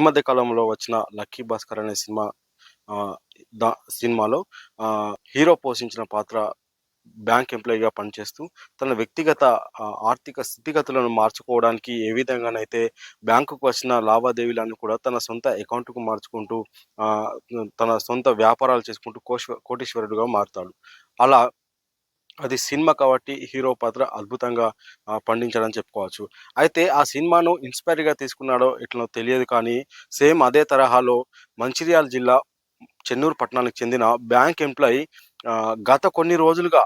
మధ్య కాలంలో వచ్చిన లక్కీ భాస్కర్ అనే సినిమా దా సినిమాలో హీరో పోషించిన పాత్ర బ్యాంక్ ఎంప్లాయీగా పనిచేస్తూ తన వ్యక్తిగత ఆర్థిక స్థితిగతులను మార్చుకోవడానికి ఏ విధంగానైతే బ్యాంకుకు వచ్చిన లావాదేవీలను కూడా తన సొంత అకౌంట్కు మార్చుకుంటూ తన సొంత వ్యాపారాలు చేసుకుంటూ కోశ కోటీశ్వరుడుగా మారుతాడు. అలా అది సినిమా కాబట్టి హీరో పాత్ర అద్భుతంగా పండించడం చెప్పుకోవచ్చు. అయితే ఆ సినిమాను ఇన్స్పైర్గా తీసుకున్నాడో ఎట్లనో తెలియదు కానీ సేమ్ అదే తరహాలో మంచిర్యాల జిల్లా చెన్నూరు పట్టణానికి చెందిన బ్యాంక్ ఎంప్లాయీ గత కొన్ని రోజులుగా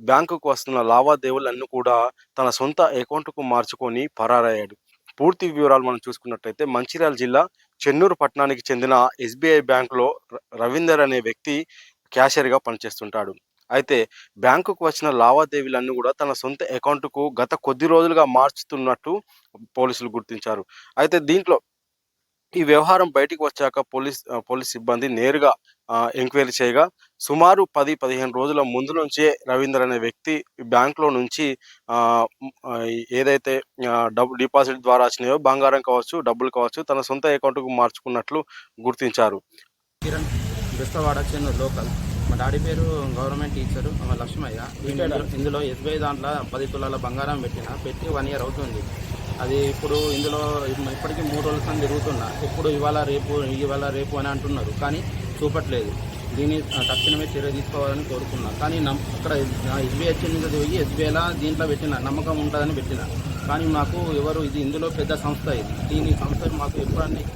బ్యాంకుకు వస్తున్న లావాదేవీలన్నీ కూడా తన సొంత అకౌంట్కు మార్చుకొని పరారయ్యాడు. పూర్తి వివరాలు మనం చూసుకున్నట్టయితే మంచిర్యాల జిల్లా చెన్నూరు పట్టణానికి చెందిన ఎస్బీఐ బ్యాంకులో ర- రవీందర్ అనే వ్యక్తి క్యాషియర్గా పనిచేస్తుంటాడు. అయితే బ్యాంకుకు వచ్చిన లావాదేవీలన్నీ కూడా తన సొంత అకౌంట్కు గత కొద్ది రోజులుగా మార్చుతున్నట్టు పోలీసులు గుర్తించారు. అయితే దీంట్లో ఈ వ్యవహారం బయటికి వచ్చాక పోలీస్ పోలీస్ సిబ్బంది నేరుగా ఎంక్వైరీ చేయగా సుమారు పది పదిహేను రోజుల ముందు నుంచే రవీందర్ అనే వ్యక్తి బ్యాంక్లో నుంచి ఏదైతే డబ్బు డిపాజిట్ ద్వారా వచ్చినాయో బంగారం కావచ్చు డబ్బులు కావచ్చు తన సొంత అకౌంట్కు మార్చుకున్నట్లు గుర్తించారు. కిరణ్ బెస్తవాడ చెన్నూరు లోకల్. మా డాడీ పేరు గవర్నమెంట్ టీచరు మా లక్ష్మయ్య. ఇందులో ఎస్బీఐ దాంట్లో పది తులాల బంగారం పెట్టిన పెట్టి వన్ ఇయర్ అవుతుంది. అది ఇప్పుడు ఇందులో ఇప్పటికీ మూడు రోజుల సంది తిరుగుతున్నా. ఇప్పుడు ఇవాళ రేపు ఇవాళ రేపు అని అంటున్నారు. కానీ చూపట్లేదు. దీన్ని తక్షణమే చర్య తీసుకోవాలని కోరుకున్నా. కానీ నమ్ అక్కడ ఎస్బీఐ వచ్చింది పోయి ఎస్బీఐలా దీంట్లో పెట్టిన నమ్మకం ఉంటుందని పెట్టిన. కానీ మాకు ఎవరు ఇది ఇందులో పెద్ద సంస్థ ఇది. దీని సంస్థ మాకు ఎప్పుడన్నీ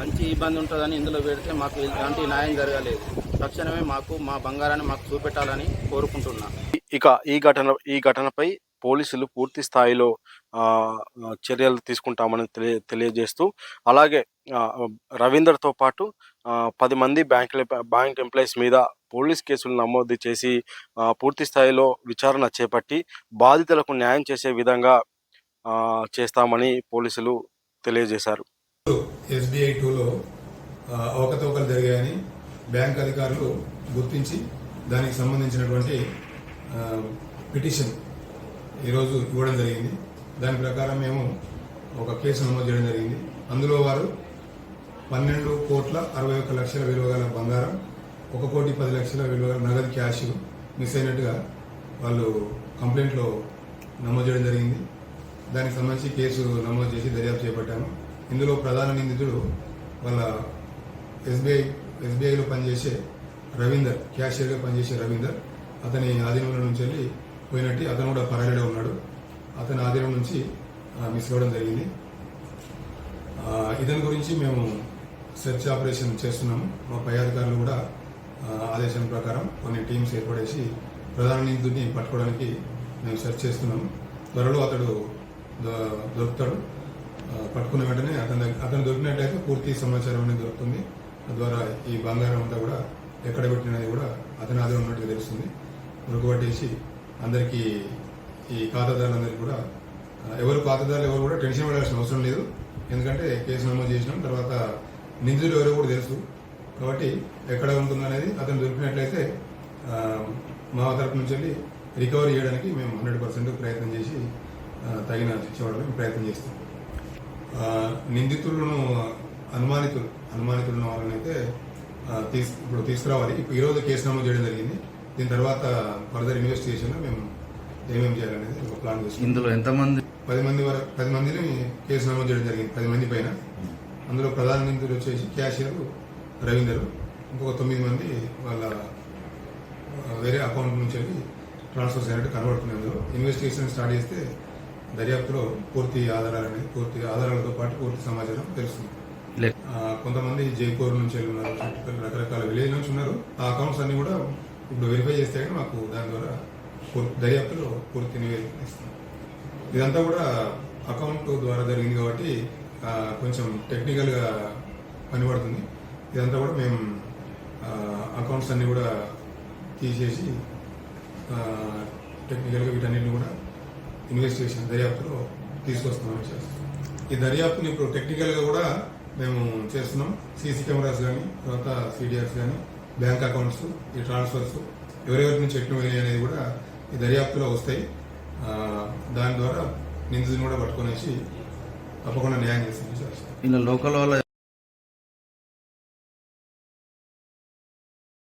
మంచి ఇబ్బంది ఉంటుందని ఇందులో పెడితే మాకు ఎలాంటి న్యాయం జరగలేదు. తక్షణమే మాకు మా బంగారాన్ని మాకు చూపెట్టాలని కోరుకుంటున్నా. ఇక ఈ ఘటన ఈ ఘటనపై పోలీసులు పూర్తి స్థాయిలో చర్యలు తీసుకుంటామని తెలియ తెలియజేస్తూ అలాగే రవీందర్తో పాటు పది మంది బ్యాంక్ బ్యాంక్ ఎంప్లాయీస్ మీద పోలీస్ కేసులు నమోదు చేసి ఆ, పూర్తి స్థాయిలో విచారణ చేపట్టి బాధితులకు న్యాయం చేసే విధంగా ఆ, చేస్తామని పోలీసులు తెలియజేశారు. ఎస్బీఐ టూలో అవకతవకలు జరిగాయని బ్యాంక్ అధికారులు గుర్తించి దానికి సంబంధించినటువంటి పిటిషన్ ఈరోజు ఇవ్వడం జరిగింది. దాని ప్రకారం మేము ఒక కేసు నమోదు చేయడం జరిగింది. అందులో వారు పన్నెండు కోట్ల అరవై ఒక్క లక్షల విలువ గల బంగారం ఒక కోటి పది లక్షల విలువ గల నగదు క్యాష్ మిస్ అయినట్టుగా వాళ్ళు కంప్లైంట్లో నమోదు చేయడం జరిగింది. దానికి సంబంధించి కేసు నమోదు చేసి దర్యాప్తు చేపట్టాము. ఇందులో ప్రధాన నిందితుడు వాళ్ళ ఎస్బీఐ ఎస్బీఐలో పనిచేసే రవీందర్ క్యాషియర్గా పనిచేసే రవీందర్. అతని ఆధీనంలో నుంచి వెళ్ళి పోయినట్టు అతను కూడా పరారీలో ఉన్నాడు. అతని ఆధీనం నుంచి మిస్ అవ్వడం జరిగింది. ఇతని గురించి మేము సెర్చ్ ఆపరేషన్ చేస్తున్నాము. మా పై అధికారులు కూడా ఆదేశం ప్రకారం కొన్ని టీమ్స్ ఏర్పడేసి ప్రధాన నిందితుడిని పట్టుకోవడానికి మేము సెర్చ్ చేస్తున్నాము. త్వరలో అతడు దొరుకుతాడు. పట్టుకున్న వెంటనే అతని అతను దొరికినట్లయితే పూర్తి సమాచారం అనేది దొరుకుతుంది. తద్వారా ఈ బంగారం అంతా కూడా ఎక్కడ పెట్టినది కూడా అతని ఆధారం ఉన్నట్టుగా తెలుస్తుంది. దొరకబట్టేసి అందరికీ ఈ ఖాతాదారులందరికీ కూడా ఎవరు ఖాతాదారులు ఎవరు కూడా టెన్షన్ పడాల్సిన అవసరం లేదు. ఎందుకంటే కేసు నమోదు చేసినాం తర్వాత నిందితులు ఎవరో కూడా తెలుసు. కాబట్టి ఎక్కడ ఉంటుందనేది అతను దొరికినట్లయితే మా తరపు నుంచి వెళ్ళి రికవరీ చేయడానికి మేము హండ్రెడ్ పర్సెంట్ ప్రయత్నం చేసి తగిన శిక్ష ప్రయత్నం చేస్తాం. నిందితులను అనుమానితులు అనుమానితులను వాళ్ళనైతే ఆ, తీస్ ఇప్పుడు తీసుకురావాలి. ఇప్పుడు ఈరోజు కేసు నమోదు చేయడం జరిగింది. దీని తర్వాత ఫర్దర్ ఇన్వెస్టిగేషన్ మేము ఏమేమి చేయాలనేది ఒక ప్లాన్ చేస్తున్నాం. ఇందులో ఎంతమంది పది మంది వరకు పది మందిని కేసు నమోదు చేయడం జరిగింది. పది మంది పైన. అందులో ప్రధాన నిందితుడు వచ్చేసి క్యాషియర్ రవీందర్. ఇంకొక తొమ్మిది మంది వాళ్ళ వేరే అకౌంట్ నుంచి వెళ్ళి ట్రాన్స్ఫర్స్ అయినట్టు కనబడుతున్నాయి అందులో. ఇన్వెస్టిగేషన్ స్టార్ట్ చేస్తే దర్యాప్తులో పూర్తి ఆధారాలు అనేది పూర్తి ఆధారాలతో పాటు పూర్తి సమాచారం తెలుస్తుంది. కొంతమంది జైపూర్ నుంచి ఉన్నారు రకరకాల విలేజ్ నుంచి ఉన్నారు. ఆ అకౌంట్స్ అన్ని కూడా ఇప్పుడు వెరిఫై చేస్తే కానీ మాకు దాని ద్వారా దర్యాప్తులో పూర్తి నివేదిక ఇస్తాం. ఇదంతా కూడా అకౌంట్ ద్వారా జరిగింది కాబట్టి కొంచెం టెక్నికల్గా పనిపడుతుంది. ఇదంతా కూడా మేము అకౌంట్స్ అన్ని కూడా తీసేసి టెక్నికల్గా వీటన్నిటిని కూడా ఇన్వెస్టిగేషన్ దర్యాప్తులో తీసుకొస్తామని చేస్తాం. ఈ దర్యాప్తుని ఇప్పుడు టెక్నికల్గా కూడా మేము చేస్తున్నాం. సీసీ కెమెరాస్ కానీ తర్వాత సిడిఆర్స్ కానీ బ్యాంక్ అకౌంట్స్ ఈ ట్రాన్స్ఫర్స్ ఎవరెవరి నుంచి ఎట్లు పోయినాయి అనేది కూడా ఈ దర్యాప్తులో వస్తాయి. దాని ద్వారా నిందితుని కూడా పట్టుకునేసి తప్పకుండా న్యాయం చేసింది ఇలా లోకల్ వాళ్ళ